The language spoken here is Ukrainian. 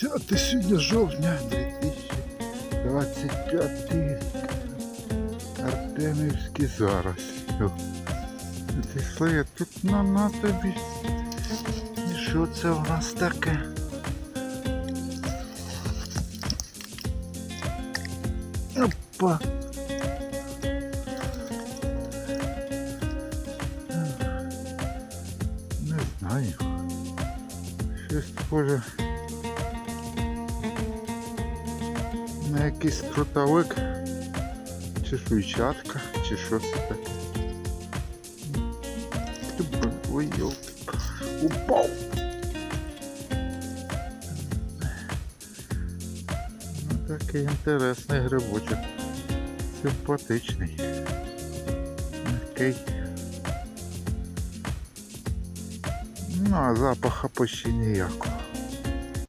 20 сьогодні жовтня 2025 Артемівський зараз. Зійшли тут на, на тобі. І що це у нас таке? Опа. Не знаю. Щось схоже на якийсь крутовик, чи швейчатка, чи що це таке. Ой, йоп. Упав. Ну такий інтересний грибочок. Симпатичний. Мягкий. Ну, а запаха почти ніякого.